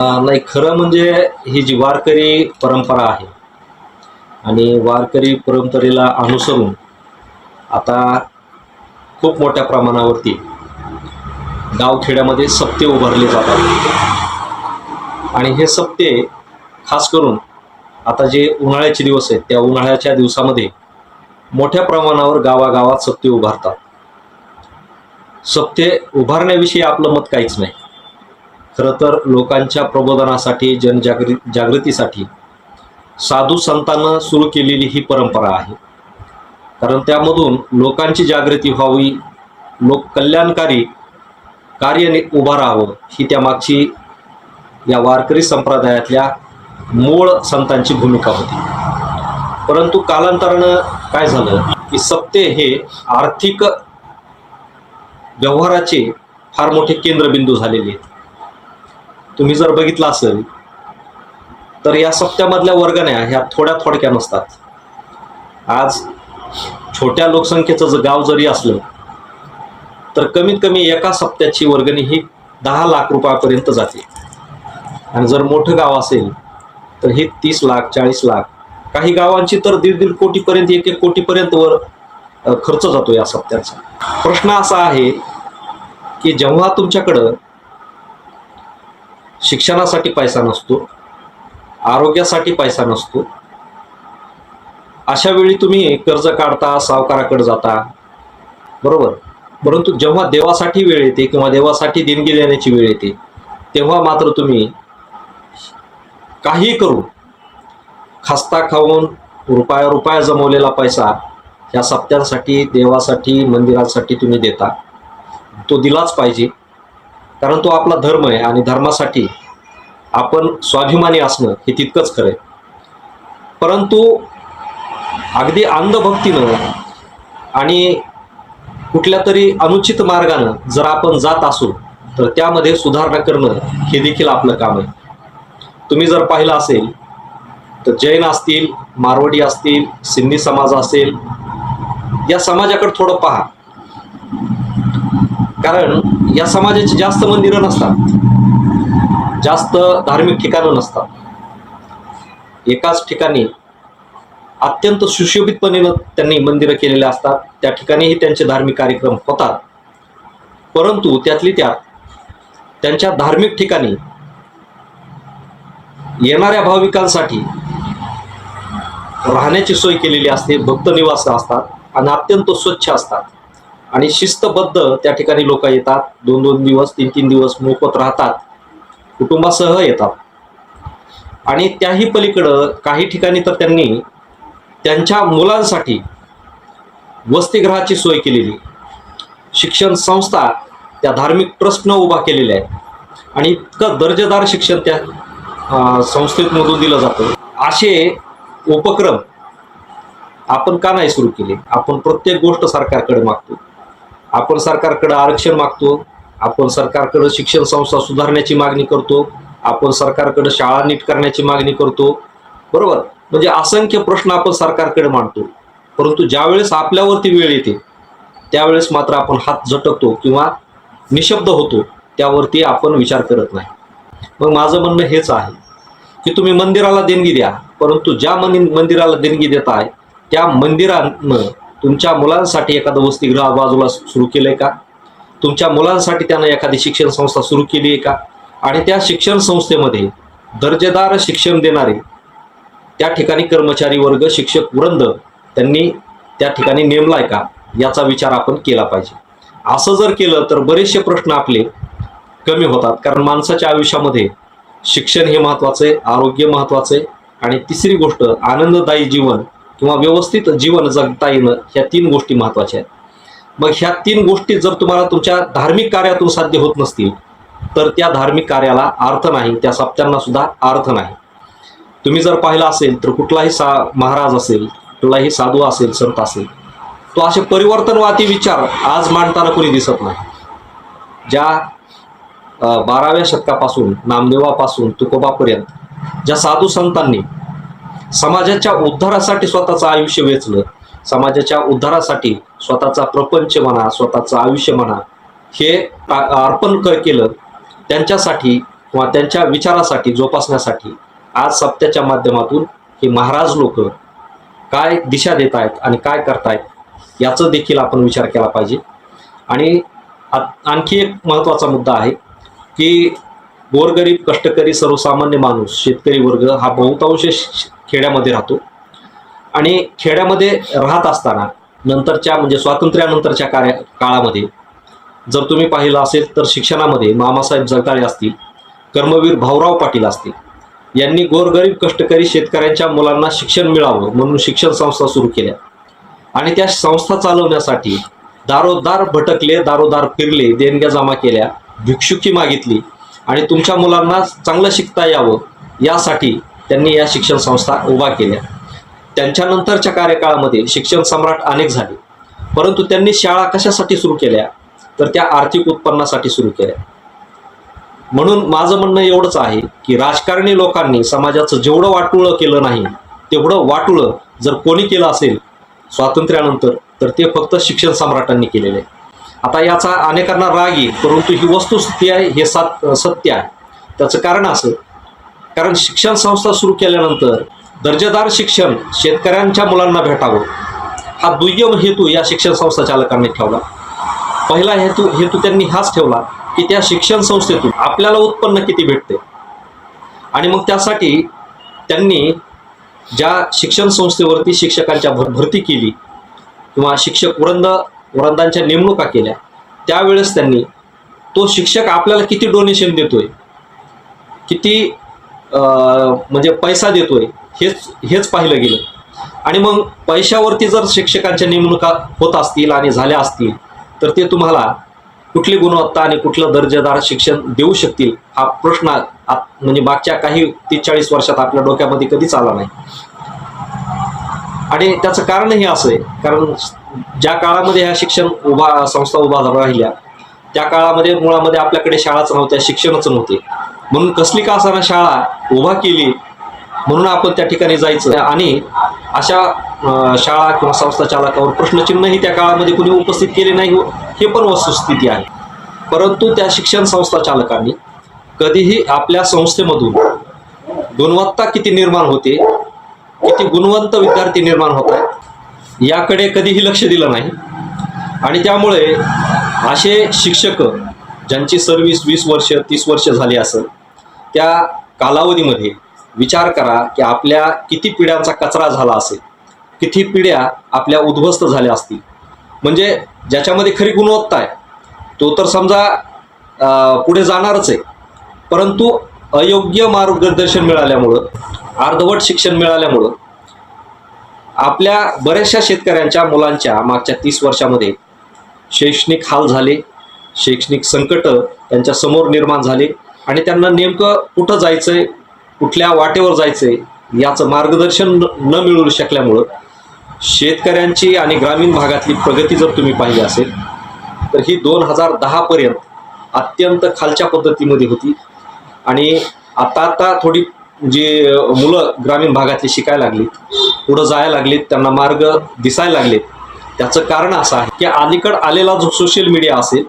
नाही खरं म्हणजे ही जी वारकरी परंपरा आहे आणि वारकरी परंपरेला अनुसरून आता खूप मोठ्या प्रमाणावरती गावखेड्यामध्ये सप्ते उभारले जातात. आणि हे सप्ते खास करून आता जे उन्हाळ्याचे दिवस आहेत त्या उन्हाळ्याच्या दिवसामध्ये मोठ्या प्रमाणावर गावागावात सप्ते उभारतात. सप्ते उभारण्याविषयी आपलं मत काहीच नाही. खरं तर लोकांच्या प्रबोधनासाठी जनजागृती जागृतीसाठी साधू संतांना सुरू केलेली ही परंपरा आहे. कारण त्यामधून लोकांची जागृती व्हावी लोक कल्याणकारी कार्य उभं राहावं ही त्यामागची या वारकरी संप्रदायातल्या मूळ संतांची भूमिका होती. परंतु कालांतरानं काय झालं की सत्य हे आर्थिक व्यवहाराचे फार मोठे केंद्रबिंदू झालेले आहेत. तुम्ही जर बघितलं असेल तर या सप्त्यामधल्या वर्गण्या ह्या थोड्या थोडक्या नसतात. आज छोट्या लोकसंख्येचं जर गाव जरी असलं तर कमीत कमी एका सप्त्याची वर्गणी ही दहा लाख रुपयापर्यंत जाते. आणि जर मोठं गाव असेल तर हे तीस लाख चाळीस लाख काही गावांची तर दीड दीड कोटीपर्यंत एक एक कोटीपर्यंत वर खर्च जातो या सप्त्याचा. प्रश्न असा आहे की जेव्हा तुमच्याकडं शिक्षणासाठी पैसा नसतो आरोग्यासाठी पैसा नसतो. अशा वेळी तुम्ही कर्ज काढता सावकाराकडे जाता. बरोबर? परंतु जेव्हा देवासाठी वेळ येते किंवा देवासाठी देणगी देण्याची वेळ येते तेव्हा मात्र तुम्ही काही करून खास्ता खाऊन रुपया रुपया जमवलेला पैसा ह्या सप्त्यांसाठी देवासाठी मंदिरासाठी तुम्ही देता. तो दिलाच पाहिजे. कारण तो आपला धर्म आहे आणि धर्मासाठी आपण स्वाभिमानी असणं हे तितकंच खरं आहे. परंतु अगदी अंधभक्तीनं आणि कुठल्या तरी अनुचित मार्गानं जर आपण जात असू तर त्यामध्ये सुधारणा करणं हे देखील आपलं काम आहे. तुम्ही जर पाहिलं असेल तर जैन असतील मारवाडी असतील सिंधी समाज असेल या समाजाकडे थोडं पहा. कारण या समाजाची जास्त मंदिरं नसतात. जास्त धार्मिक ठिकाणं नसतात. एकाच ठिकाणी अत्यंत सुशोभितपणे त्यांनी मंदिरं केलेले असतात. त्या ठिकाणीही त्यांचे धार्मिक कार्यक्रम होतात. परंतु त्यातली त्यात त्यांच्या धार्मिक ठिकाणी येणाऱ्या भाविकांसाठी राहण्याची सोय केलेली असते. भक्त निवास असतात आणि अत्यंत स्वच्छ असतात. आणि शिस्तबद्ध त्या ठिकाणी लोक येतात. दोन दोन दिवस तीन तीन दिवस मोफत राहतात. कुटुंबासह येतात. आणि त्याही पलीकडं काही ठिकाणी तर त्यांनी त्यांच्या मुलांसाठी वसतिगृहाची सोय केलेली. शिक्षण संस्था त्या धार्मिक ट्रस्टनं उभा केलेल्या आहेत. आणि इतकं दर्जेदार शिक्षण त्या संस्थेतमधून संस्थेमधून दिलं जातं. असे उपक्रम आपण का नाही सुरू केले? आपण प्रत्येक गोष्ट सरकारकडे मागतो. आपण सरकारकडे आरक्षण मागतो आपण सरकारकडे शिक्षण संस्था सुधारण्याची मागणी करतो आपण सरकारकडे शाळा नीट करण्याची मागणी करतो. बरोबर? म्हणजे असंख्य प्रश्न आपण सरकारकडे मांडतो. परंतु ज्यावेळेस आपल्यावरती वेळ येते त्यावेळेस मात्र आपण हात झटकतो किंवा निशब्द होतो त्यावरती आपण विचार करत नाही. मग माझं म्हणणं हेच आहे की तुम्ही मंदिराला देणगी द्या परंतु ज्या मंदिराला देणगी देताय त्या मंदिरानं तुमच्या मुलांसाठी एखादं वसतिगृह बाजूला सुरू केलंय का? तुमच्या मुलांसाठी त्यानं एखादी शिक्षण संस्था सुरू केली आहे का? आणि त्या शिक्षण संस्थेमध्ये दर्जेदार शिक्षण देणारे त्या ठिकाणी कर्मचारी वर्ग शिक्षक वृंद त्यांनी त्या ठिकाणी नेमलाय का? याचा विचार आपण केला पाहिजे. असं जर केलं तर बरेचसे प्रश्न आपले कमी होतात. कारण माणसाच्या आयुष्यामध्ये शिक्षण हे महत्वाचं आहे आरोग्य महत्वाचं आहे आणि तिसरी गोष्ट आनंददायी जीवन किंवा व्यवस्थित जीवन जगता येणं ह्या तीन गोष्टी महत्त्वाच्या आहेत. मग ह्या तीन गोष्टी जर तुम्हाला तुमच्या धार्मिक कार्यातून साध्य होत नसतील तर त्या धार्मिक कार्याला अर्थ नाही त्या सप्त्यांना सुद्धा अर्थ नाही. तुम्ही जर पाहिलं असेल तर कुठलाही सा महाराज असेल कुठलाही साधू असेल संत असेल तो असे परिवर्तनवादी विचार आज मांडताना कोणी दिसत नाही. ज्या बाराव्या शतकापासून नामदेवापासून तुकोबापर्यंत ज्या साधू संतांनी समाजाच्या उद्धारासाठी स्वतःचं आयुष्य वेचलं समाजाच्या उद्धारासाठी स्वतःचा प्रपंच म्हणा स्वतःचं आयुष्य म्हणा हे अर्पण क- केलं त्यांच्यासाठी किंवा त्यांच्या विचारासाठी जोपासण्यासाठी आज सप्त्याच्या माध्यमातून हे महाराज लोक काय दिशा देत आहेत आणि काय करतायत याचं देखील आपण विचार केला पाहिजे. आणि आणखी एक महत्त्वाचा मुद्दा आहे की गोरगरीब कष्टकरी सर्वसामान्य माणूस शेतकरी वर्ग हा बहुतांश खेड्यामध्ये राहतो. आणि खेड्यामध्ये राहत असताना नंतरच्या म्हणजे स्वातंत्र्यानंतरच्या कार्या काळामध्ये जर तुम्ही पाहिलं असेल तर शिक्षणामध्ये मामासाहेब जगदाळे असतील कर्मवीर भाऊराव पाटील असतील यांनी गोरगरीब कष्टकरी शेतकऱ्यांच्या मुलांना शिक्षण मिळावं म्हणून शिक्षण संस्था सुरू केल्या. आणि त्या संस्था चालवण्यासाठी दारोदार भटकले दारोदार फिरले देणग्या जमा केल्या भिक्षुकी मागितली आणि तुमच्या मुलांना चांगलं शिकता यावं यासाठी त्यांनी या शिक्षण संस्था उभा केल्या. त्यांच्यानंतरच्या कार्यकाळामध्ये शिक्षण सम्राट अनेक झाले. परंतु त्यांनी शाळा कशासाठी सुरू केल्या? तर त्या आर्थिक उत्पन्नासाठी सुरू केल्या. म्हणून माझं म्हणणं एवढंच आहे की राजकारणी लोकांनी समाजाचं जेवढं वाटुळं केलं नाही तेवढं वाटुळं जर कोणी केलं असेल स्वातंत्र्यानंतर तर ते फक्त शिक्षण सम्राटांनी केलेलं आहे. आता याचा अनेकांना राग येईल परंतु ही वस्तुस्थिती आहे हे सात सत्य आहे. त्याचं कारण असं कारण शिक्षण संस्था सुरू केल्यानंतर दर्जेदार शिक्षण शेतकऱ्यांच्या मुलांना भेटावं. हा दुय्यम हेतू या शिक्षण संस्था चालकांनी ठेवला. पहिला हेतू हेतू त्यांनी हाच ठेवला की त्या शिक्षण संस्थेतून आपल्याला उत्पन्न किती भेटते. आणि मग त्यासाठी त्यांनी ज्या शिक्षण संस्थेवरती शिक्षकांच्या भर भरती केली किंवा शिक्षक वृंद वृंदांच्या नेमणुका केल्या. त्यावेळेस त्यांनी तो शिक्षक आपल्याला किती डोनेशन देतोय? किती म्हणजे पैसा देतोय? हेच हेच पाहिलं गेलं. आणि मग पैशावरती जर शिक्षकांच्या नेमणुका होत असतील आणि झाल्या असतील तर ते तुम्हाला कुठली गुणवत्ता आणि कुठलं दर्जेदार शिक्षण देऊ शकतील? हा प्रश्न म्हणजे मागच्या काही तीस चाळीस वर्षात आपल्या डोक्यामध्ये कधीच आला नाही. आणि त्याचं कारणही असं आहे. कारण ज्या काळामध्ये ह्या शिक्षण उभा संस्था उभा राहिल्या त्या काळामध्ये मुळामध्ये आपल्याकडे शाळाच नव्हत्या शिक्षणच नव्हते. म्हणून कसली का असताना शाळा उभा केली म्हणून आपण त्या ठिकाणी जायचं. आणि अशा शाळा किंवा संस्था चालकावर प्रश्नचिन्हही त्या काळामध्ये कुणी उपस्थित केले नाही हे पण वस्तुस्थिती आहे. परंतु त्या शिक्षण संस्था चालकांनी कधीही आपल्या संस्थेमधून गुणवत्ता किती निर्माण होते किती गुणवंत विद्यार्थी निर्माण होत आहेत. याकडे कधीही लक्ष दिलं नाही. आणि त्यामुळे असे शिक्षक ज्यांची सर्व्हिस वीस वर्ष तीस वर्ष झाली असेल त्या कालावधीमध्ये विचार करा की आपल्या किती पिढ्यांचा कचरा झाला असेल किती पिढ्या आपल्या उद्ध्वस्त झाल्या असतील. म्हणजे ज्याच्यामध्ये खरी गुणवत्ता आहे तो तर समजा पुढे जाणारच आहे. परंतु अयोग्य मार्गदर्शन मिळाल्यामुळं अर्धवट शिक्षण मिळाल्यामुळं आपल्या बऱ्याचशा शेतकऱ्यांच्या मुलांच्या मागच्या तीस वर्षामध्ये शैक्षणिक हाल झाले शैक्षणिक संकट त्यांच्यासमोर निर्माण झाले आणि त्यांना नेमकं कुठं जायचंय कुठल्या वाटेवर जायचंय याचं मार्गदर्शन न न मिळू शकल्यामुळं शेतकऱ्यांची आणि ग्रामीण भागातली प्रगती जर तुम्ही पाहिली असेल तर ही दोन हजार दहापर्यंत अत्यंत खालच्या पद्धतीमध्ये होती. आणि आता आता थोडी जी मुलं ग्रामीण भागातली शिकायला लागलीत पुढं जायला लागलीत त्यांना मार्ग दिसायला लागलेत. त्याचं कारण असं आहे की अलीकड आलेला जो सोशल मीडिया असेल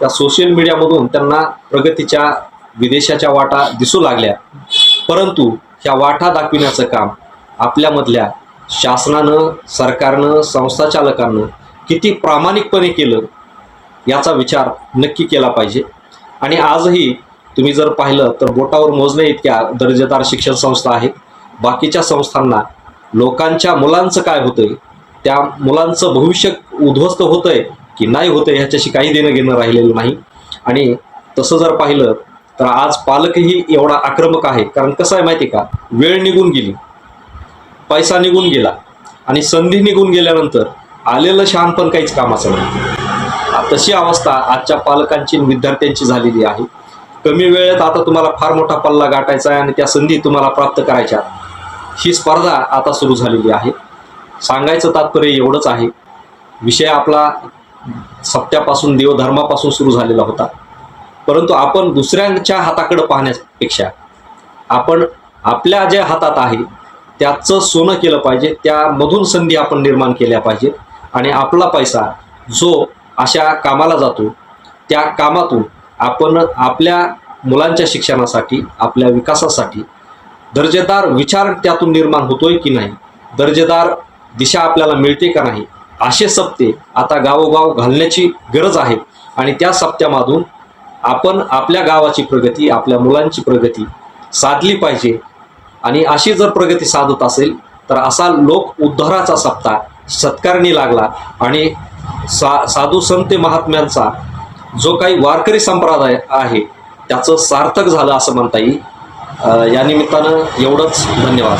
त्या सोशल मीडियामधून त्यांना प्रगतीच्या विदेशाच्या वाटा दिसू लागल्या. परंतु ह्या वाटा दाखविण्याचं काम आपल्यामधल्या शासनानं सरकारनं संस्थाचालकांनं किती प्रामाणिकपणे केलं याचा विचार नक्की केला पाहिजे. आणि आजही तुम्ही जर पाहिलं तर बोटावर मोजणे इतक्या दर्जेदार शिक्षण संस्था आहेत. बाकीच्या संस्थांना लोकांच्या मुलांचं काय होतंय त्या मुलांचं भविष्य उद्ध्वस्त होतंय की नाही होतंय ह्याच्याशी काही देणं घेणं राहिलेलं नाही. आणि तसं जर पाहिलं तर आज पालकही एवढा आक्रमक आहे. कारण कसं आहे माहिती आहे का? वेळ निघून गेली. पैसा निघून गेला. आणि संधी निघून गेल्यानंतर आलेलं शहाण पण काहीच कामाचं नाही. तशी अवस्था आजच्या पालकांची विद्यार्थ्यांची झालेली आहे. कमी वेळेत आता तुम्हाला फार मोठा पल्ला गाठायचा आहे आणि त्या संधी तुम्हाला प्राप्त करायच्या ही स्पर्धा आता सुरू झालेली आहे. सांगायचं तात्पर्य एवढंच आहे. विषय आपला सप्त्यापासून देवधर्मापासून सुरू झालेला होता. परंतु आपण दुसऱ्यांच्या हाताकडे पाहण्यापेक्षा आपण आपल्या ज्या हातात आहे त्याचं सोनं केलं पाहिजे त्यामधून संधी आपण निर्माण केल्या पाहिजेत. आणि आपला पैसा जो अशा कामाला जातो त्या कामातून आपण आपल्या मुलांच्या शिक्षणासाठी आपल्या विकासासाठी दर्जेदार विचार त्यातून निर्माण होतोय की नाही? दर्जेदार दिशा आपल्याला मिळते का नाही? असे सप्ते आता गावोगाव घालण्याची गरज आहे. आणि त्या सप्त्यामधून आपण आपल्या गावाची प्रगती आपल्या मुलांची प्रगती साधली पाहिजे. आणि अशी जर प्रगती साधत असेल तर असा लोक उद्धाराचा सप्ताह सत्कारणी लागला. आणि सा साधू संत महात्म्यांचा जो काही वारकरी संप्रदाय आहे त्याचं सार्थक झालं असं म्हणता येईल. या निमित्तानं एवढंच धन्यवाद.